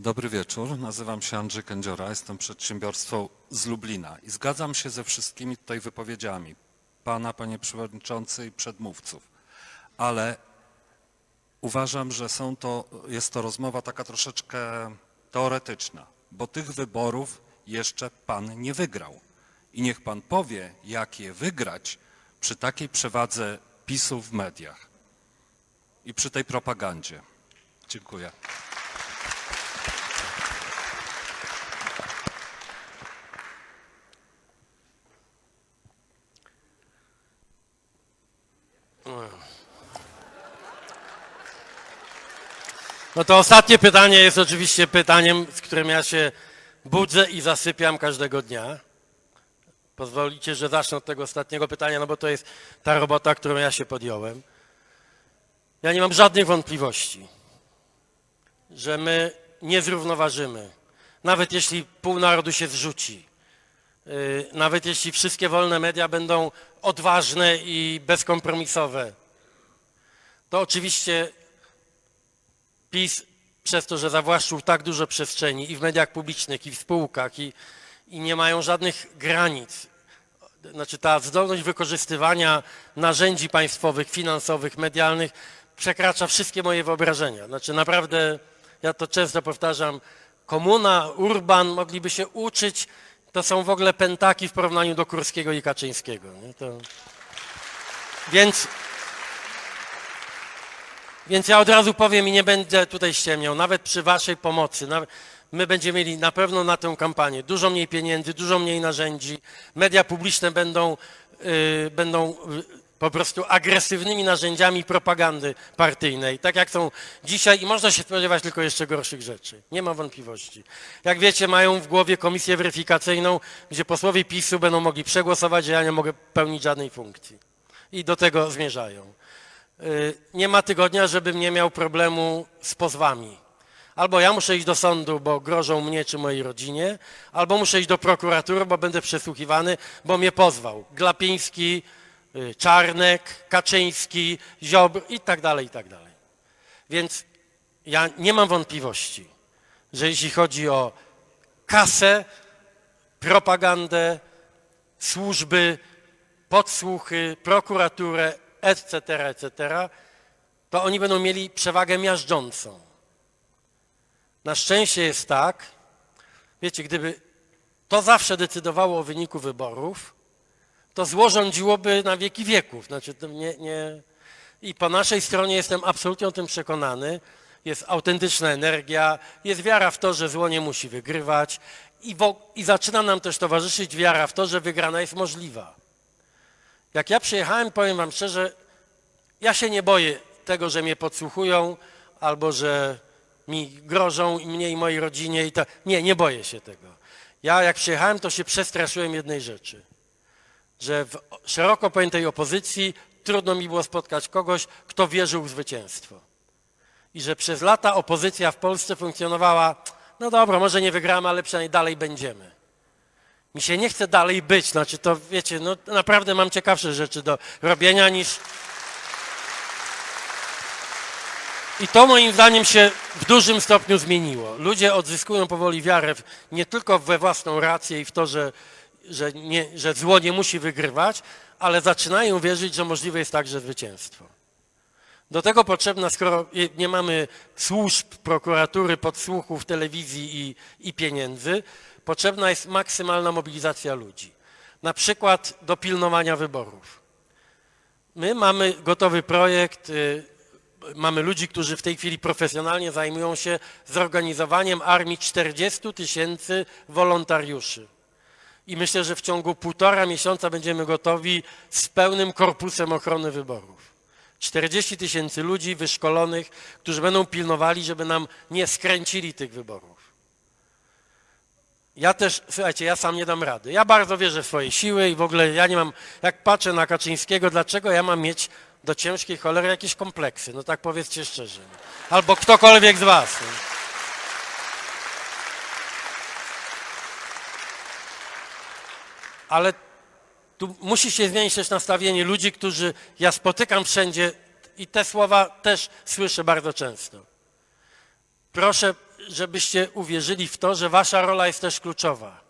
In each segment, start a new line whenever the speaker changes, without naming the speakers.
Dobry wieczór, nazywam się Andrzej Kędziora, jestem przedsiębiorstwo z Lublina i zgadzam się ze wszystkimi tutaj wypowiedziami pana, panie przewodniczący i przedmówców, ale uważam, że są to, jest to rozmowa taka troszeczkę teoretyczna, bo tych wyborów jeszcze pan nie wygrał. I niech pan powie, jak je wygrać przy takiej przewadze PiSu w mediach i przy tej propagandzie. Dziękuję.
No to ostatnie pytanie jest oczywiście pytaniem, z którym ja się budzę i zasypiam każdego dnia. Pozwolicie, że zacznę od tego ostatniego pytania, no bo to jest ta robota, którą ja się podjąłem. Ja nie mam żadnych wątpliwości, że my nie zrównoważymy, nawet jeśli pół narodu się zrzuci, nawet jeśli wszystkie wolne media będą odważne i bezkompromisowe, to oczywiście PiS przez to, że zawłaszczył tak dużo przestrzeni i w mediach publicznych, i w spółkach, i, i nie mają żadnych granic. Znaczy ta zdolność wykorzystywania narzędzi państwowych, finansowych, medialnych przekracza wszystkie moje wyobrażenia. Znaczy naprawdę, ja to często powtarzam, komuna, urban mogliby się uczyć, to są w ogóle pentaki w porównaniu do Kurskiego i Kaczyńskiego. To... Więc więc ja od razu powiem i nie będę tutaj ściemniał, nawet przy waszej pomocy, nawet my będziemy mieli na pewno na tę kampanię dużo mniej pieniędzy, dużo mniej narzędzi, media publiczne będą, yy, będą yy, po prostu agresywnymi narzędziami propagandy partyjnej, tak jak są dzisiaj i można się spodziewać tylko jeszcze gorszych rzeczy. Nie ma wątpliwości. Jak wiecie, mają w głowie komisję weryfikacyjną, gdzie posłowie PiSu będą mogli przegłosować, że ja nie mogę pełnić żadnej funkcji. I do tego zmierzają. Y, nie ma tygodnia, żebym nie miał problemu z pozwami. Albo ja muszę iść do sądu, bo grożą mnie czy mojej rodzinie, albo muszę iść do prokuratury, bo będę przesłuchiwany, bo mnie pozwał. Glapiński, Czarnek, Kaczyński, Ziobr i tak dalej, i tak dalej. Więc ja nie mam wątpliwości, że jeśli chodzi o kasę, propagandę, służby, podsłuchy, prokuraturę, etc., etc., to oni będą mieli przewagę miażdżącą. Na szczęście jest tak, wiecie, gdyby to zawsze decydowało o wyniku wyborów, to zło rządziłoby na wieki wieków. Znaczy, nie, nie... I po naszej stronie jestem absolutnie o tym przekonany. Jest autentyczna energia, jest wiara w to, że zło nie musi wygrywać i, wo... i zaczyna nam też towarzyszyć wiara w to, że wygrana jest możliwa. Jak ja przyjechałem, powiem wam szczerze, ja się nie boję tego, że mnie podsłuchują albo że mi grożą i mnie i mojej rodzinie i to. Nie, nie boję się tego. Ja jak przyjechałem, to się przestraszyłem jednej rzeczy, że w szeroko pojętej opozycji trudno mi było spotkać kogoś, kto wierzył w zwycięstwo. I że przez lata opozycja w Polsce funkcjonowała, no dobra, może nie wygramy, ale przynajmniej dalej będziemy. Mi się nie chce dalej być, znaczy to wiecie, no naprawdę mam ciekawsze rzeczy do robienia niż. I to moim zdaniem się w dużym stopniu zmieniło. Ludzie odzyskują powoli wiarę w, nie tylko we własną rację i w to, że, że, nie, że zło nie musi wygrywać, ale zaczynają wierzyć, że możliwe jest także zwycięstwo. Do tego potrzebna, skoro nie mamy służb, prokuratury, podsłuchów, telewizji i, i pieniędzy, potrzebna jest maksymalna mobilizacja ludzi. Na przykład do pilnowania wyborów. My mamy gotowy projekt, y, mamy ludzi, którzy w tej chwili profesjonalnie zajmują się zorganizowaniem armii 40 tysięcy wolontariuszy. I myślę, że w ciągu półtora miesiąca będziemy gotowi z pełnym korpusem ochrony wyborów. 40 tysięcy ludzi wyszkolonych, którzy będą pilnowali, żeby nam nie skręcili tych wyborów. Ja też, słuchajcie, ja sam nie dam rady. Ja bardzo wierzę w swoje siły i w ogóle ja nie mam, jak patrzę na Kaczyńskiego, dlaczego ja mam mieć do ciężkiej cholery jakieś kompleksy? No tak powiedzcie szczerze. Albo ktokolwiek z was. Ale tu musi się zmienić też nastawienie ludzi, którzy ja spotykam wszędzie i te słowa też słyszę bardzo często. Proszę, żebyście uwierzyli w to, że wasza rola jest też kluczowa.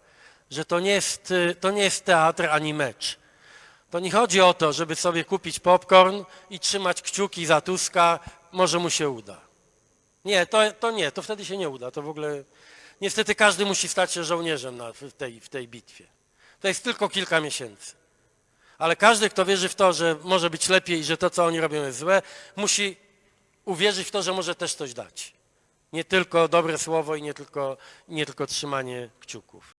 Że to nie jest, y, to nie jest teatr ani mecz. To nie chodzi o to, żeby sobie kupić popcorn i trzymać kciuki za Tuska, może mu się uda. Nie, to, to nie, to wtedy się nie uda. To w ogóle. Niestety każdy musi stać się żołnierzem na, w, tej, w tej bitwie. To jest tylko kilka miesięcy. Ale każdy, kto wierzy w to, że może być lepiej i że to, co oni robią, jest złe, musi uwierzyć w to, że może też coś dać. Nie tylko dobre słowo i nie tylko, nie tylko trzymanie kciuków.